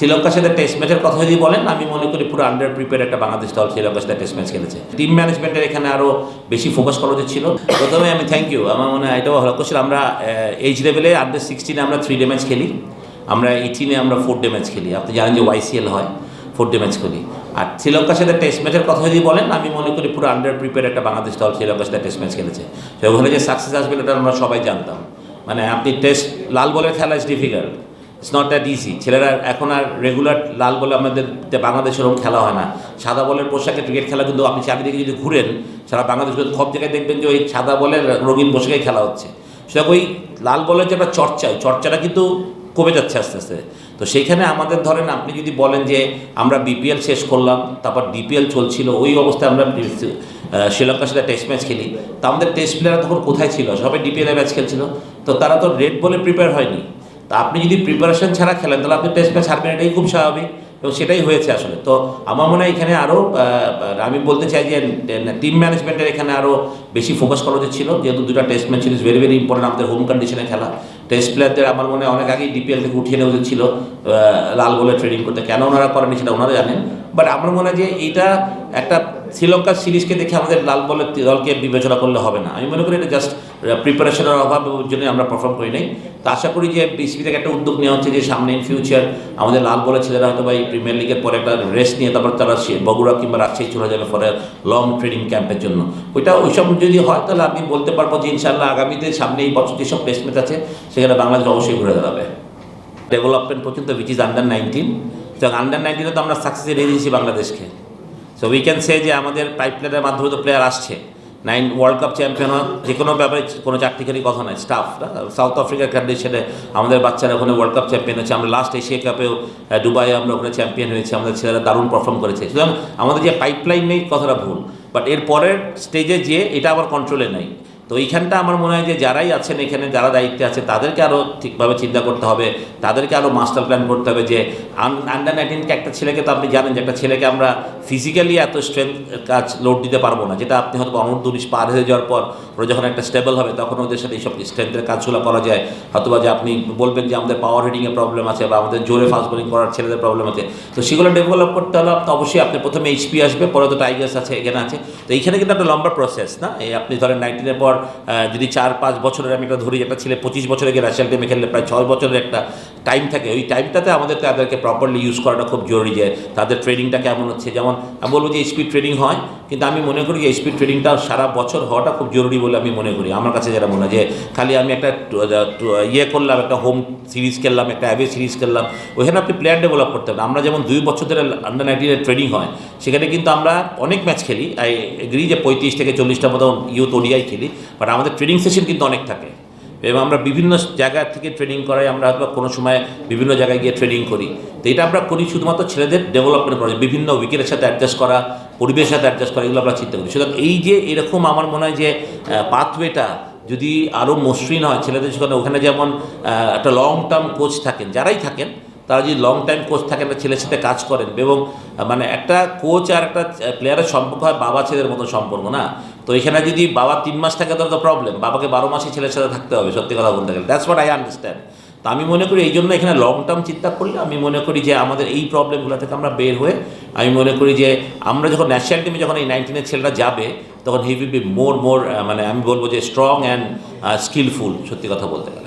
শ্রীলঙ্কার সাথে টেস্ট ম্যাচের কথা যদি বলেন, আমি মনে করি পুরো আন্ডার প্রিপেয়ার একটা বাংলাদেশ দল শ্রীলঙ্কার সাথে টেস্ট ম্যাচ খেলেছে। টিম ম্যানেজমেন্টের এখানে আরও বেশি ফোকাস করা উচিত ছিল। প্রথমে আমি থ্যাংক ইউ আমার মনে হয় এটাও ভালো আমরা এইচ লেভেলে আন্ডার সিক্সটিনে আমরা থ্রি ডে ম্যাচ খেলি, আমরা এইটিনে আমরা ফোর ডে ম্যাচ খেলি। আপনি জানেন যে ওয়াইসিএল হয় ফোর ডে ম্যাচ খেলি। আর শ্রীলঙ্কার সাথে টেস্ট ম্যাচের কথা যদি বলেন, আমি মনে করি পুরো আন্ডার প্রিপেয়ার একটা বাংলাদেশ দল শ্রীলঙ্কার সাথে টেস্ট ম্যাচ খেলেছে। তো ওখানে যে সাকসেস আসবে, এটা আমরা সবাই জানতাম। মানে আপনি টেস্ট লাল বলের খেলা is difficult it's not that easy ছেলেরা এখন আর রেগুলার লাল বলে আমাদের তে বাংলাদেশের ওরকম খেলা হয় না। সাদা বলের পোশাকে ক্রিকেট খেলা কিন্তু আপনি চারিদিকে যদি ঘুরেন, সারা বাংলাদেশ সব জায়গায় দেখবেন যে ওই সাদা বলের রঙিন পোশাকেই খেলা হচ্ছে। সেটা ওই লাল বলের যে একটা চর্চা, ওই চর্চাটা কিন্তু কমে যাচ্ছে আস্তে আস্তে। তো সেইখানে আমাদের ধরেন আপনি যদি বলেন যে আমরা বিপিএল শেষ করলাম, তারপর ডিপিএল চলছিল, ওই অবস্থায় আমরা শ্রীলঙ্কার সাথে টেস্ট ম্যাচ খেলি। তো আমাদের টেস্ট প্লেয়াররা তখন কোথায় ছিল? সবাই ডিপিএল ম্যাচ খেলছিল। তো তারা তো রেড বলে প্রিপেয়ার হয়নি। তা আপনি যদি প্রিপারেশন ছাড়া খেলেন, তাহলে আপনি টেস্ট ম্যাচ হারবেন, এটাই খুব স্বাভাবিক এবং সেটাই হয়েছে আসলে। তো আমার মনে হয় এখানে আরও আমি বলতে চাই যে টিম ম্যানেজমেন্টের এখানে আরও বেশি ফোকাস করা উচিত ছিল, যেহেতু দুটা টেস্ট ম্যাচ ছিল ভেরি ভেরি ইম্পর্টেন্ট আমাদের হোম কন্ডিশনে খেলা। টেস্ট প্লেয়ারদের আমার মনে হয় অনেক আগেই ডিপিএল থেকে উঠিয়ে নেওয়া উচিত ছিল লাল বলে ট্রেনিং করতে। কেন ওনারা করেনি সেটা ওনারা জানেন। বাট আমার মনে হয় যে, এইটা একটা শ্রীলঙ্কার সিরিজকে দেখে আমাদের লাল বলের দলকে বিবেচনা করলে হবে না। আমি মনে করি এটা জাস্ট প্রিপারেশনের অভাবের জন্য আমরা পারফর্ম করি নাই। তো আশা করি যে বিসিবি থেকে একটা উদ্যোগ নেওয়া হচ্ছে যে সামনে ইন ফিউচার আমাদের লাল বলের ছেলেরা হয়তো বা এই প্রিমিয়ার লিগের পরে একটা রেস্ট নিয়ে তারপর তারা বগুড়া কিংবা রাজশাহী চলে যাবে ফলে লং ট্রেনিং ক্যাম্পের জন্য। ওইটা ওইসব যদি হয় তাহলে আমি বলতে পারব যে ইনশাল্লাহ আগামীতে সামনে এই বছর যেসব প্লেসমেন্ট আছে, সেখানে বাংলাদেশ অবশ্যই ঘুরে দাঁড়াবে। ডেভেলপমেন্ট পর্যন্ত উইচ ইজ আন্ডার নাইনটিন তো আন্ডার নাইনটিনে তো আমরা সাকসেস এনে দিয়েছি বাংলাদেশকে। সো উই ক্যান সে যে আমাদের পাইপলাইনের মাধ্যমে তো প্লেয়ার আসছে। নাইন ওয়ার্ল্ড কাপ চ্যাম্পিয়ন যে কোনো ব্যাপারে কোনো চাকরিকারী কথা নয় স্টাফ সাউথ আফ্রিকার কন্ডিশনে আমাদের বাচ্চারা ওখানে ওয়ার্ল্ড কাপ চ্যাম্পিয়ন হয়েছে। আমরা লাস্ট এশিয়া কাপেও দুবাই দুবাইয়ে আমরা ওখানে চ্যাম্পিয়ন হয়েছি। আমাদের ছেলেরা দারুণ পারফর্ম করেছে। সুতরাং আমাদের যে পাইপলাইন নেই কথাটা ভুল। বাট এর পরের স্টেজে যে এটা আবার কন্ট্রোলে নেই। তো এইখানটা আমার মনে হয় যে যারাই আছেন এখানে, যারা দায়িত্বে আছে তাদেরকে আরও ঠিকভাবে চিন্তা করতে হবে, তাদেরকে আরও মাস্টার প্ল্যান করতে হবে যে আন্ডার নাইনটিনকে একটা ছেলেকে তো আপনি জানেন যে একটা ছেলেকে আমরা ফিজিক্যালি এত স্ট্রেংথ কাজ লোড দিতে পারব না। যেটা আপনি হয়তো অনূর্ধ্ব উনিশ পার হয়ে যাওয়ার পর, ওরা যখন একটা স্টেবল হবে, তখন ওদের সাথে এইসব স্ট্রেংথের কাজগুলো করা যায়। হয়তোবা যে আপনি বলবেন যে আমাদের পাওয়ার হিটিংয়ের প্রবলেম আছে বা আমাদের জোরে ফাস্ট বোলিং করার ছেলেদের প্রবলেম আছে। তো সেগুলো ডেভেলপ করতে হলে অবশ্যই আপনি প্রথমে এইচপি আসবে, পরে তো টাইগার্স আছে, এখানে আছে। তো এইখানে কিন্তু একটা লম্বা প্রসেস না? এই আপনি ধরেন নাইনটিনের পর যদি চার পাঁচ বছরের আমি একটা ধরি, একটা ছেলে পঁচিশ বছরে গিয়ে রাশিয়ান টিমে খেললে প্রায় ছয় বছরের একটা টাইম থাকে, ওই টাইমটাতে আমাদের তাদেরকে প্রপারলি ইউজ করাটা খুব জরুরি যে তাদের ট্রেনিংটা কেমন হচ্ছে। যেমন আমি বলব যে স্পিড ট্রেনিং হয়, কিন্তু আমি মনে করি যে স্পিড ট্রেনিংটা সারা বছর হওয়াটা খুব জরুরি বলে আমি মনে করি। আমার কাছে যেটা মনে হয় যে খালি আমি একটা ইয়ে করলাম, একটা হোম সিরিজ খেললাম, একটা অ্যাভে সিরিজ খেললাম, ওইখানে আপনি প্লেয়ার ডেভেলপ করতে হবে আমরা যেমন দুই বছর ধরে আন্ডার নাইনটিনের ট্রেনিং হয়, সেখানে কিন্তু আমরা অনেক ম্যাচ খেলি। আই এগ্রি যে পঁয়ত্রিশ থেকে চল্লিশটা মতো ইউথ ওডিআই খেলি বাট আমাদের ট্রেনিং সেশন কিন্তু অনেক থাকে। এবং আমরা বিভিন্ন জায়গা থেকে ট্রেনিং করাই, আমরা হয়তো কোনো সময় বিভিন্ন জায়গায় গিয়ে ট্রেনিং করি। তো এটা আমরা করি শুধুমাত্র ছেলেদের ডেভেলপমেন্ট করা বিভিন্ন উইকেটের সাথে অ্যাডজাস্ট করা, পরিবেশের সাথে অ্যাডজাস্ট করা, এগুলো আমরা চিন্তা করি। সুতরাং এই যে এরকম আমার মনে হয় যে পাথওয়েটা যদি আরও মসৃণ হয়, ছেলেদের সেখানে ওখানে যেমন একটা লং টার্ম কোচ থাকেন, যারাই থাকেন তারা যদি লং টাইম কোচ থাকেন একটা ছেলের সাথে কাজ করেন, এবং মানে একটা কোচ আর একটা প্লেয়ারের সম্পর্ক হয় বাবা ছেলের মতো সম্পর্ক, না? তো এখানে যদি বাবা তিন মাস থাকে, তাহলে তো প্রবলেম বাবাকে বারো মাসই ছেলের সাথে থাকতে হবে, সত্যি কথা বলতে গেলে। দ্যাটস হোয়াট আই আন্ডারস্ট্যান্ড তো আমি মনে করি এই জন্য এখানে লং টার্ম চিন্তা করলে, আমি মনে করি যে আমাদের এই প্রবলেমগুলো থেকে আমরা বের হয়ে, আমি মনে করি যে আমরা যখন ন্যাশনাল টিমে যখন এই নাইনটিনের ছেলেরা যাবে, তখন হি উইল বি মোর মোর মানে আমি বলব যে স্ট্রং অ্যান্ড স্কিলফুল সত্যি কথা বলতে গেলে।